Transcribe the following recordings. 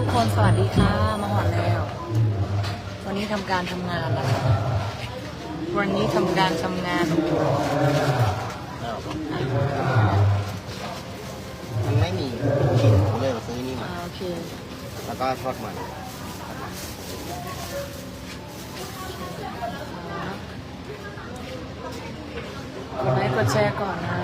ทุกคนสวัสดีค่ะ มาหอดแล้ว วันนี้ทำการทำงานแล้วค่ะวันนี้ทำการทำงาน มันไม่มีกินผมเลยมาซื้อนี่อ่ามา โอเค แล้วก็ทอดมันกดไลค์กดแชร์ก่อนนะ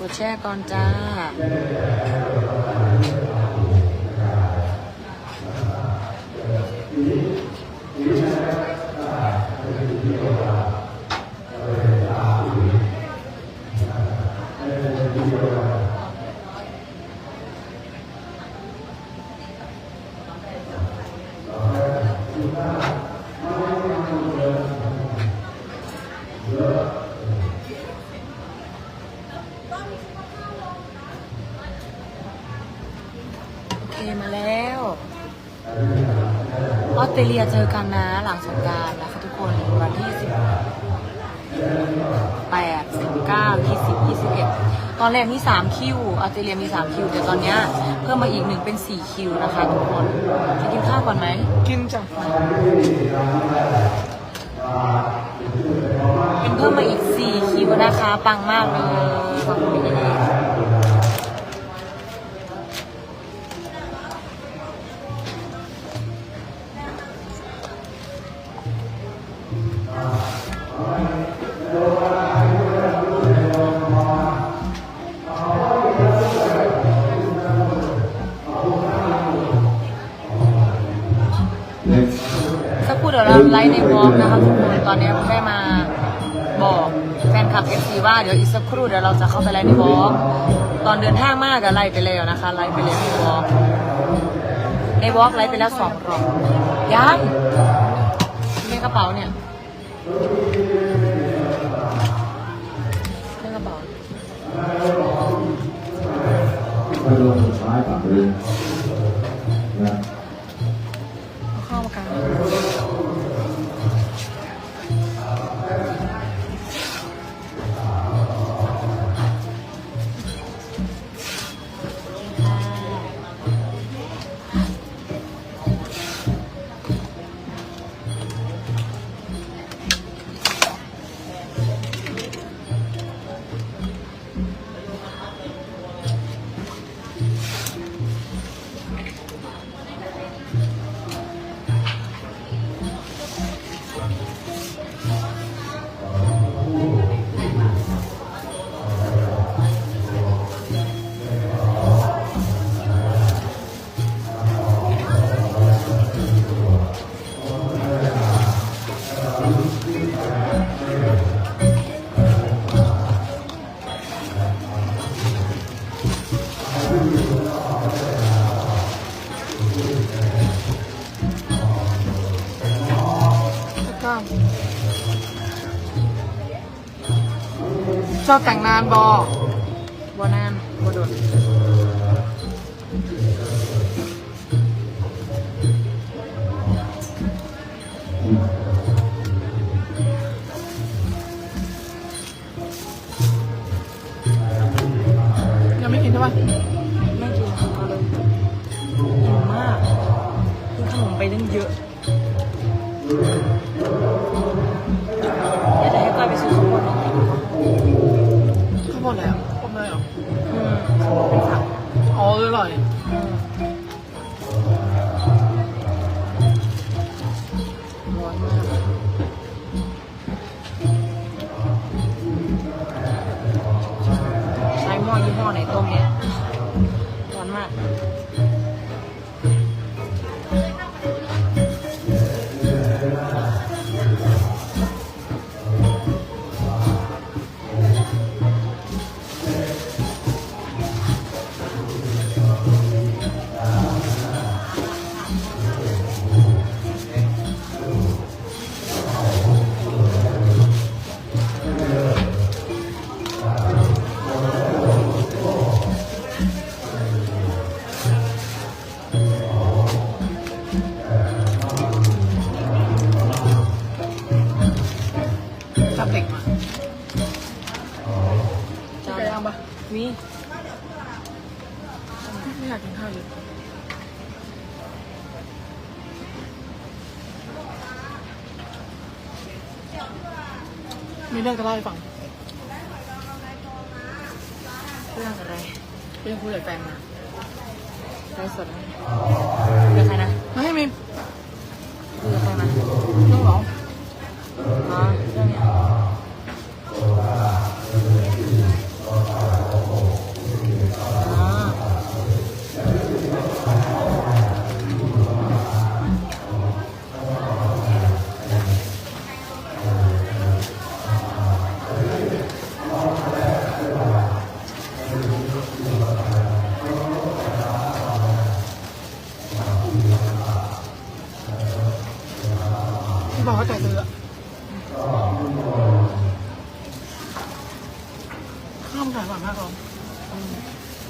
กดแชร์ก่อนจ้า ออสเตรเลียเจอกันนะหลังสงกรารนะคะทุกคนวันที่สิบแปดสิบเก้ายี่สิบยี่สิบเอ็ดตอนแรกมีสามคิวออสเตรเลียมีสามคิวแต่ตอนเนี้ยเพิ่มมาอีกหนึ่งเป็นสี่คิวนะคะทุกคนจะกินข้าวก่อนไหมกินจ้ะเป็นเพิ่มมาอีกสี่คิวนะคะ ปังมากเลยขอบคุณพี่ ราไลฟ์ในวอล์กนะคะทุกคนตอนนี้คุณแม่มาบอกแฟนคลับเอฟซีว่าเดี๋ยวอีกสักครู่เดี๋ยวเราจะเข้าไปไลฟ์ในวอล์กตอนเดินทางมากอะไลฟ์ไปแล้วนะคะไลฟ์ไปแล้วในวอล์กในวอล์กไลฟ์ไปแล้วสองรอบยังในกระเป๋าเนี่ยในกระเป๋าก็โดนสุดท้ายปากเลยนะ ชอบแต่งนานบอบัวนานบัวโดดยังไม่กินใช่ปะไม่กินข้าวเลยอิ่มมากกินขนมไปตั้งเยอะ อ๋ออ เรื่องจะเล่าให้ฟัง เรื่องอะไร เรื่องคุยกับแฟนมาไลฟ์สดนะเรื่องใครนะ ไม่ให้มีคุยกับใครมาเรื่องเหรออ๋อ ที่บอกว่าใจเธออะข้ามสายหวานมากหรออืม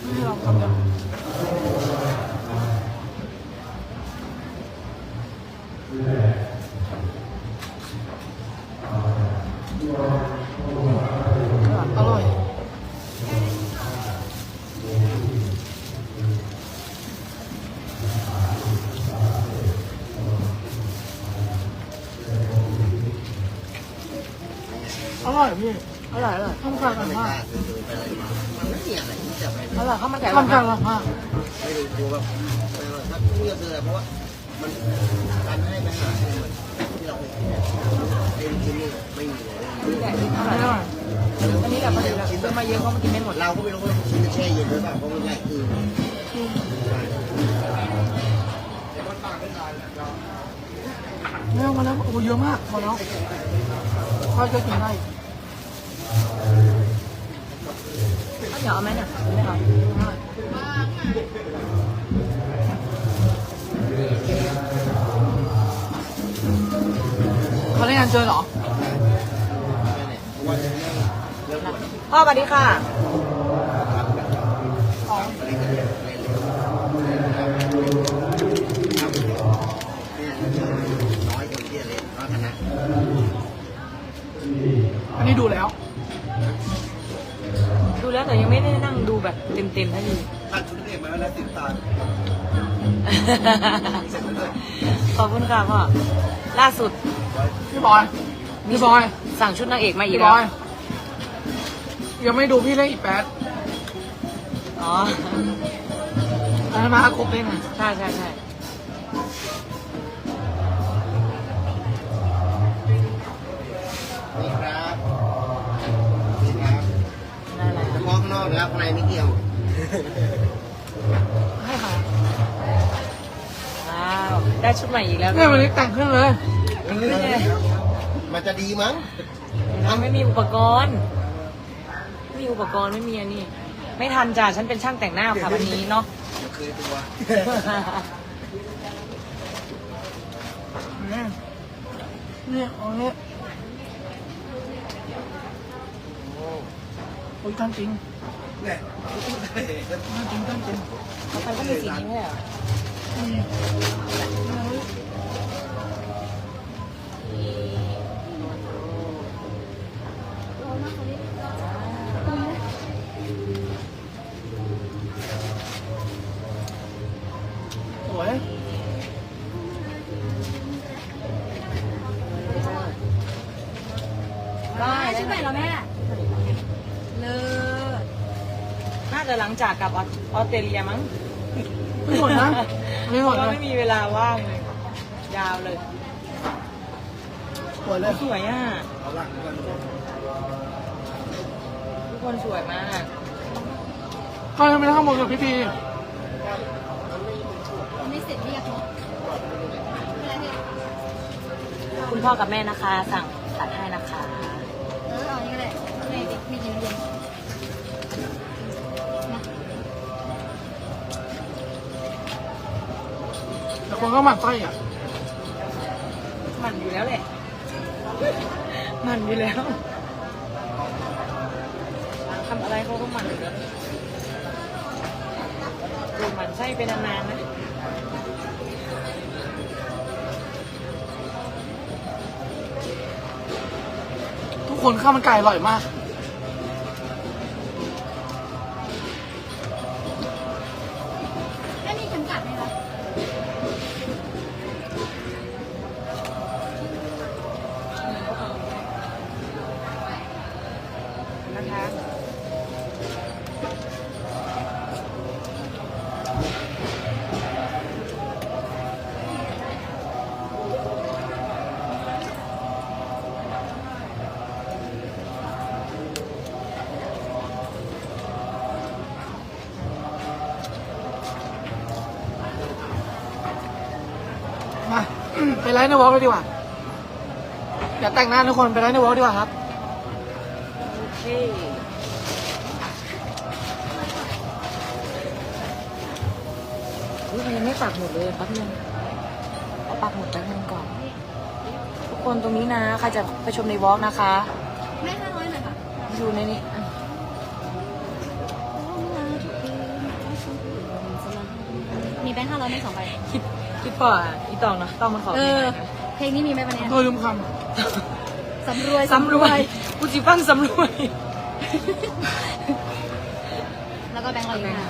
ไม่ให้เราทำเดีย ร่อยอร่อยข้าวมันไก่อร่อยมากมันไม่มีอะไรที่จะไปอร่อยข้าวมันไก่อข้าร่วอมันยไก่อร่อยมากไม่รู้กลัวแบบเออถ้าเลือกเลยเพราะว่ามันการให้ไปหารที่เราเคยกินเนี่ไอ้ที่นี่ไม่มีเลยนี่แหละที่อร่อยร่อยอันนี้แหละพอดีแล้วซื้อมาเยอะเพราะมันกินไม่หมดเราก็ไม่รู้ว่าชิ้นจะแช่เย็นหรือเปล่าเพราะมันหลายคืนไม่เอามาแล้วโอ้เยอะมากพอแล้วพอจะกินได้ เหนียวเอาไหมเนี่ยไม่เอาเขาได้งานเจอเหรอพ่อสวัสดีค่ะ แล้วแต่ยังไม่ได้นั่งดูแบบเต็มๆเท่านี้ตัดชุดเด็กมาแล้วติดตาขอบคุณค่ะพ่อล่าสุดพี่บอยพี่บอย สั่งชุดนางเอกมาอีกพี่บแล้วอย ยังไม่ดูพี่เล่นอีกแป๊ดอ๋ออันนั้นมาครบเล่นไงใช่ใช่ใช่างนอกนะครับข้างในไม่เกี่ยวให้ค่ะว้าวได้ชุดใหม่อีกแล้วเนี่ยวันนี้แต่งขึ้นเลยมันจะดีมั้งมันไม่มีอุปกรณ์ไม่มีอุปกรณ์ไม่มีอันนี้ไม่ทันจ้ะฉันเป็นช่างแต่งหน้าค่ะวันนี้เนาะเคยตัวเนี่ยเนี่ยเอาเนี่ยโอ้ยตั้งจริง เนี่ยตั้งจริงตั้งจริงเขาไปก็มีสีนี้ไม่ใช่เหรอนี่สวยได้ชุดใหม่เหรอแม่ เลิศ น่า จะหลังจากกลับออสเตรเลียมั้งไม่หมดนะไม่เพหมราะดว่านะไม่มีเวลาว่างเลย ยาวเลยสวยเลยสวยอะเอาละมันทุกคนสวยมากก็ยังไม่ได้ข้อมูลกับพี่พียังไม่เสร็จเรียกเนาะอะไรเนี่ยคุณพ่อกับแม่นะคะ สั่งตัดให้นะคะ คนก็หมั่นไส้อะหมั่นอยู่แล้วแหละหมั่นอยู่แล้วทำอะไรเขาก็มันอยู่แล้วดูมั่นไส้เป็นนานๆนะทุกคนข้าวมันไก่อร่อยมากอันนี้ฉันกัดไหมคะ ไปไลฟ์ในวอล์กเลยดีกว่าอย่าแต่งหน้าทุกคนไปไลฟ์ในวอล์กดีกว่าครับโอเคอุ้ยมันยังไม่ปักหมุดเลยแป๊บนึงเอาปักหมุดแป๊บนึงก่อน ทุกคนตรงนี้นะใครจะไปชมในวอล์กนะคะแม่ห้าร้อยหน่อยค่ะอยู่ในนี้อะมีแบงค์ห้าร้อยไม่สองใบ คิด คิดป่ะอีตองนะต้องมันขอเอเพลงอไหนนะเพลงนี้มีไหมวันเนี้ยโดยลืมคสำรวยสำรวยกูจิฟังสำรวย แล้วก็แบงค์ร้อยอยู่ค่ะ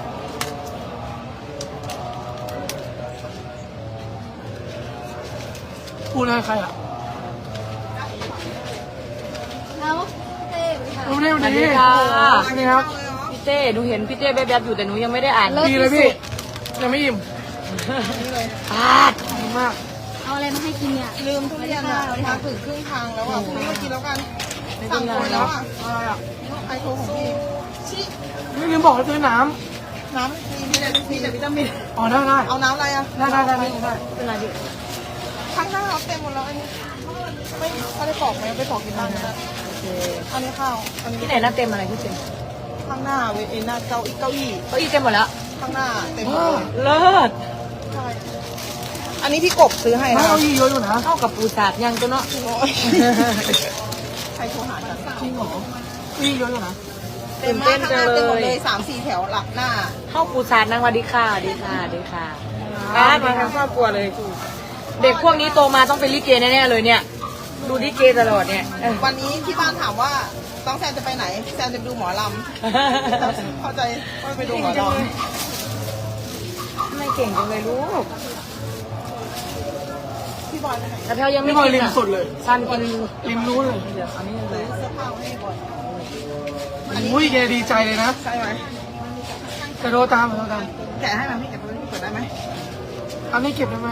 ำพูดอะไรใครอะเอาเต้สวัสดีค่ะ รู้ได้วันนี้สวัสดีค่ะ สวัสดีครับพี่เต้หนูเห็นพี่เต้แบบๆอยู่แต่หนูยังไม่ได้อ่านดีเลยพี่ยังไม่อิ่ม อ่านขอบคุณมาก เอาอะไรมาให้กินเนี่ยลืมทุเรียนอะมาถึงครึ่งทางแล้วอะพรุ่งนี้มากินแล้วกันไม่เป็สั่นงไรคนแล้วอะอะไรอะไอโทรของพี่ชิไม่ลืมบอกให้ซื้อน้น้ำมีแต่มีแต่วิตามินำอ๋อได้ได้เอาน้ำอะไรอะได้ได้ได้ได้ได้เป็นไรพี่ข้างหน้าเราเต็มหมดแล้วอันนี้ไม่ถ้าได้ปอกไหมไปปอกกินบ้างนะโอเคอันนี้ข้าวอันนี้ที่ไหนน่าเต็มอะไรพี่เต็มข้างหน้าเวทีหน้าเก้าอี้เก้าอี้เก้าอี้เต็มหมดแล้วข้างหน้าเต็มหมดเลยเลิศใช่ อันนี้พี่กบซื้อให้ไม่นะเอาอีเยอะอยู่นะเข้ากับปูสาดยังตัวเนาะโอ้ยใครโทรหากันจริงเหรออีเยอะอยู่นะเต็มมากข้างหน้าเต็มหมดเลยสามสี่แถวหลักหน้า เข้าปูสาดนางวัดีค่ะดีค่ะดีค่ะบ้านมาทั้งครอบครัวเลย เด็กพวกนี้โตมาต้องเป็นลิเกแน่ๆเลยเนี่ย ดูลิเกตลอดเนี่ยเออวันนี้ที่บ้านถามว่าต้องแซนจะไปไหนแซนจะไปดูหมอลำเข้าใจว่าไปดูหมอลทำไม่เก่งจังเลยลูกำ พี่บอยไปไหนแต่แพลยังไม่ไม่พอกินริมอะสุดเลย ซันกินริมนู้นเลยเดี๋ยวอันนี้เลยเสื้อผ้าให้บ่อยอุ้ยแกดีใจเลยนะใช่ไหมจะโทรตามโทรตามแกะให้มันพี่แกะตัวนี้เปิดได้ไหมอันนี้เก็บได้ไหม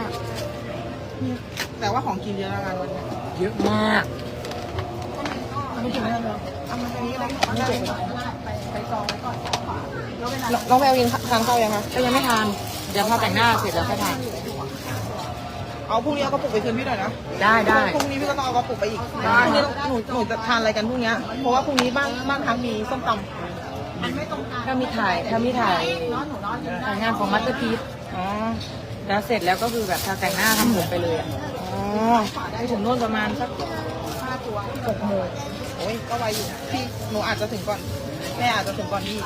แต่ว่าของกินเยอะแล้วกันวันนี้เยอะมากอันนี้เก็บได้ไหมเอามาตรงนี้ก็ได้ของได้ไปกองไว้ก่อนน้องแววกินทานข้าวยังคะก็ยังไม่ทานเดี๋ยวพอแต่งหน้าเสร็จแล้วค่อยทาน เอาพรุ่งนี้เอากระปุกไปคืนพี่หน่อยนะได้ได้ พรุ่งนี้พี่ก็ต้องเอากระปุกไปอีกได้พรุ่งนี้หนูหนูจะทานอะไรกันพรุ่งนี้เพราะว่าพรุ่งนี้บ้านบ้านทักมีส้มตำถ้ามีถ่ายถ้ามีถ่ายถ่ายงานของมัตเตอร์พีซอ๋อแล้วเสร็จแล้วก็คือแบบทาแต่งหน้าทำผมไปเลยอะอ๋อไปถึงโน่นประมาณสักหกโมงโอ้ยก็ไวอยู่พี่หนูอาจจะถึงก่อนแม่อาจจะถึงก่อนพี่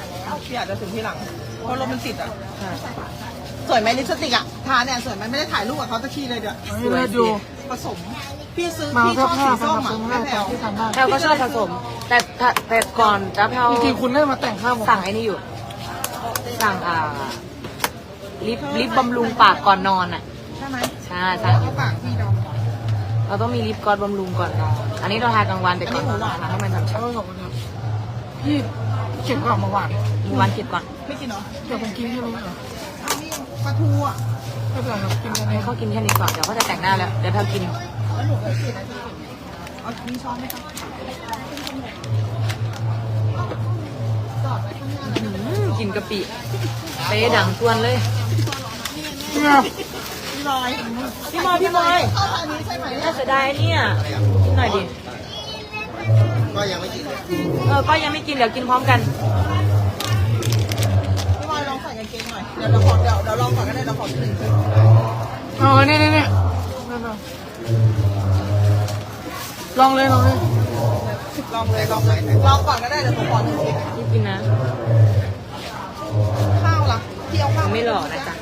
พี่อาจจะถึงที่หลังเพราะรถมันติดอะค่ะ สวยไหมลิปสติกอะทาเนี่ยสวยไหมไม่ได้ถ่ายรูปกับเขาตะขี้เลยเดี๋ยวอันนี้เราดูผสม พี่ซื้อมาพี่ชเสื้ออบผ้าสีไปส้มมาอะซื้อแม่แถวให้ที่ทำได้แพลก็ชอบผสม แต่แต่แต่ก่อนจะแพลจริงๆคุณได้มาแต่งข้าวผมสั่งไอ้นี่อยู่ สั่งอ่าลิปลิปบำรุงปากก่อนนอนอะใช่ไหมใช่สั่งอเขายู่ปากพี่ดำเราต้องมีลิปกลอสบำรุงก่อนนอน อันนี้เราทากลางวันแต่ก่อนนอนนะคะให้มันเอฉ่ำอขอบคุณครับพี่เก็บก่อนมาหวานๆมีวันเก็บก่อน ไม่กินเหรอเดี๋ยวผมกินที่นี่เหรอเอานี่ ปลาทูอะไม่เป็นไรครับกินกันเอให้งเขากินแค่นี้ก่อนเดี๋ยวเขาจะแต่งหน้าแล้วเดี๋ยวแพลกินแล้วหนูเคยกินอะไรที่กินเอามีช้อนไหมคะอืมกินกะปิเป๊ะดังทวนเลยเนี่ยพี่บอยพี่บอยพี่บอยเข้าทางนี้ใช่ไหมน่าเสียดายเนี่ยกินหน่อยดิก็ยังไม่กินเลยเออก็ยังไม่กินเดี๋ยวกินพร้อมกัน พี่บอยลองใส่กาง เดี๋ยวเราขอเดี๋ยวเดี๋ยวลองก่อนก็ได้เราขอหนึ่งชุดเอเนี่ยเนี่ยเนี่ยลองเลยลองเลยลองเลยลองเลยลองก่อนก็ได้เดี๋ยวผมขอหนึ่งพี่กินนะ ข้าวล่ะพี่เอาข้าวไม่หล่อนะจ๊ะ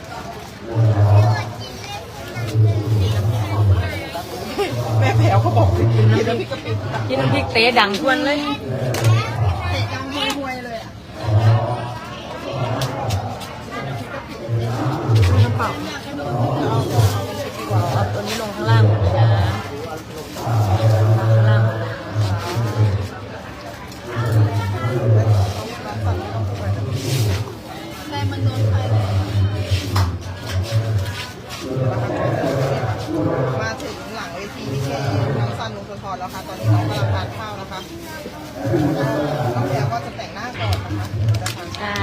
แม่แผวเขาบอกกินน้ำพริกกะปิกินน้ำพริกเต๊ะดังทวนเลย ล่างเลยนะข้งล่งแต่มันโดนไฟแรงมาถึงหลังเวทีที่น้อซันลุงสุนทรแล้วค่ะ ตอนนี้กำลังทานข้าวนะคะเอ่อน้องก็จะแต่งหน้าก่อนนะคะ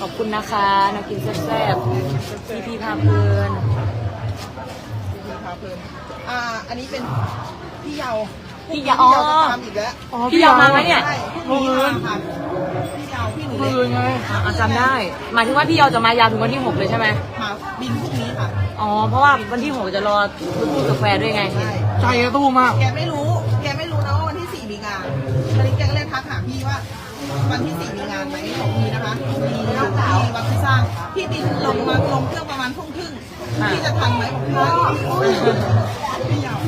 ขอบคุณนะคะนักกินแซ่บๆพี่พี่พาเพลิน ดีค่ะเพิ่มอ่า อันนี้เป็นพี่เยาพี่ยาอ๋อพี่เยาจะทำอีกแล้วอ๋อพี่ยาวมาไหมเนี่ย ใช่พรุ่งนี้มาค่ะพี่เยาพี่หนูมืเล็อกไงอะอะจำได้ หมายถึงว่าพี่ยาวจะมายาวถึงวันที่หกเลยใช่ไหมมาบินพรุ่งนี้ค่ะอ๋อ เพราะว่าวันที่หกจะรอพูดกาแฟด้วยไง ใช่ใจกระตู้มาก แกไม่รู้ แกไม่รู้นะว่าวันที่สี่มีงานตอนนี้แกก็เลยทักหาพี่ว่า วันที่สี่มีงานไหมบอกมีนะคะมี พี่บินลงมาลงเครื่องประมาณทุ่มครึ่งอ่าพี่จะทันไหมบอกพี่เยาพ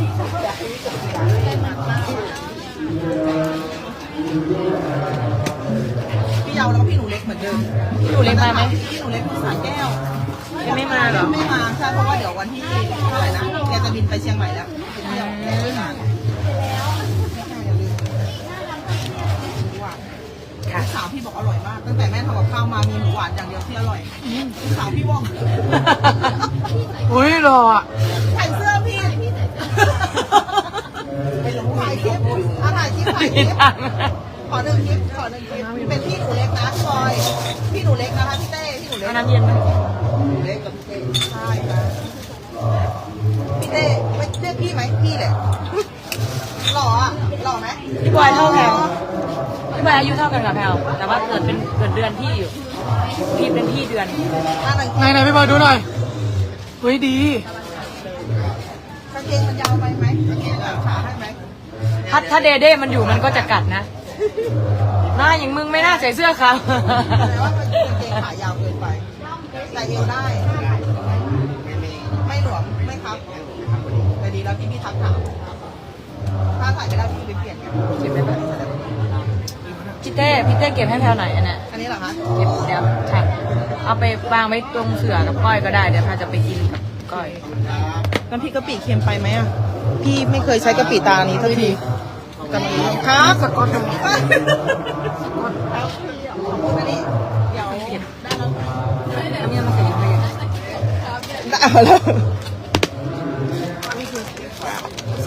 ี่เยาแล้วก็พี่หนูเล็กเหมือนเดิมพี่หนูเล็กมาไหมพี่หนูเล็กภาษาแก้วยังไม่มาเหรอไม่มาใช่เพราะว่าเดี๋ยววันที่เท่าไหร่นะแกจะบินไปเชียงใหม่แล้ว อกอร่อยมาก ตั้งแต่แม่ทำกับข้าวมามีหมูหวานอย่างเดียวที่อร่อยลูกสาวพี่ว่องอุ้ยหล่ออะใส่เสื้อพี่ไปลงถ่ายคลิปอะถ่ายคลิปถ่ายคลิปขอหนึ่งคลิปขอหนึ่งคลิปเป็นพี่หนูเล็กนะพลอยพี่หนูเล็กนะคะพี่เต้พี่หนูเล็กเอาน้ำเย็นไหมเล็กกับพี่เต้ใช่ครับพี่เต้ไม่เรียกพี่ไหมพี่แหละหล่ออะหล่อไหมพี่บอยเท่าแพลวพี่ บอยอายุเท่ากันกับแพลวแต่ว่าเกิดเป็นเกิดเดือนพี่อยู่พี่เป็นพี่เดือนอะหนังไหนไหนพี่บอยดูหน่อยเฮ้ยดีกางเกงมันยาวไปไหมกางเกงหลังขาให้ไหมถ้าถ้าเดเด้มันอยู่มันก็จะกัดนะหน้าอย่างมึงไม่น่าใส่เสื้อเขาวแต่ว่ามันกางเกงขายาวเกินไปใส่เอวได้ ไม่หลวมไม่ครับแต่ดีแล้วที่พี่ทักถามถ้าใส่ไม่ได้พี่ไปเปลี่ยนกันเก็บไว้ก่อน พี่เต้พี่เต้เก็บให้แพลวหน่อยอันเนี้ยอันนี้เหรอคะเก็บเดี๋ยวค่ะเอาไปวางไว้ตรงเสือกับก้อยก็ได้เดี๋ยวแพลวจะไปกินกับก้อยน้ำพริกกะปิเค็มไปไหมอะ พี่ไม่เคยใช้กะปิตานี้ทักทีกำลังครับสกอตกันอันนี้เดี๋ยวเก็บได้แล้วอันนี้มันใส่ยังไงได้เอาแล้ว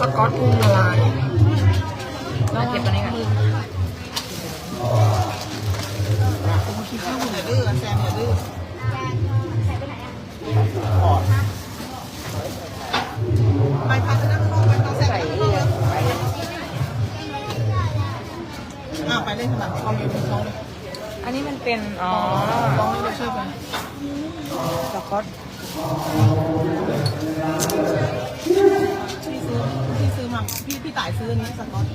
สกอตกุ้งละลายเราเก็บตัวนี้กัน อย่าดื้อแซมอย่าดื้อไปพาไปนั่งข้างนอกไปต้องแซมไปข้างนอกเลยอ้าวไปเล่นขนาดคอมอยู่ที่องเลยอันนี้มันเป็น อ๋อลองดูช่วยกันสกอตพี่ซื้อพี่ซื้อมาพี่พี่ต่ายซื้อนี้สกอต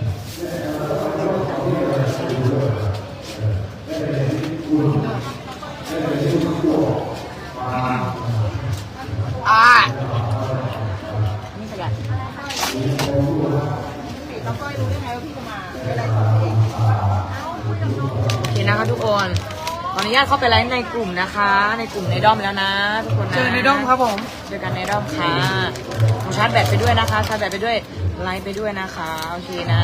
อ่านี่ขยะแล้วก็รู้ได้ไงว่าพี่จะมาไม่ได้ของเองโอเคนะคะทุกคนขออนุญาตเข้าไปไลฟ์ในกลุ่มนะคะ ในกลุ่มในด้อมแล้วนะทุกคนนะเจอในด้อมครับผมเจอกันในด้อมค่ะหนูชาร์จแบตไปด้วยนะคะชาร์จแบตไปด้วยไลฟ์ไปด้วยนะคะ โอเคนะ